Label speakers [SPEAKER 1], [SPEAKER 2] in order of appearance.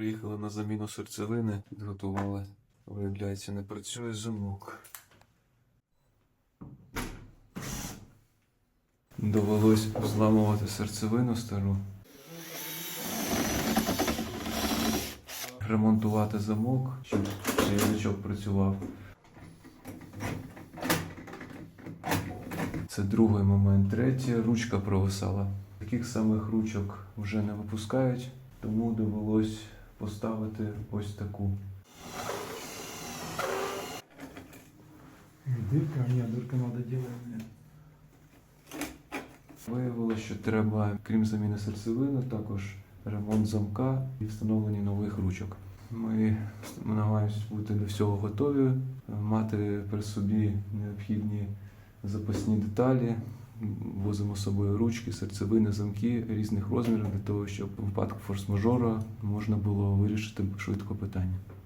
[SPEAKER 1] Приїхали на заміну серцевини, підготували. Виявляється, не працює замок. Довелось зламувати серцевину стару. Ремонтувати замок, щоб язичок працював. Це другий момент. Третє, ручка провисала. Таких самих ручок вже не випускають, тому довелось поставити ось таку.
[SPEAKER 2] Дырка, нет, дырка надо делать.
[SPEAKER 1] Виявилося, що треба, крім заміни серцевини, також ремонт замка і встановлення нових ручок. Ми намагаємось бути до всього готові, мати при собі необхідні запасні деталі. Возимо з собою ручки, серцевини, замки різних розмірів для того, щоб у випадку форс-мажора можна було вирішити швидко питання.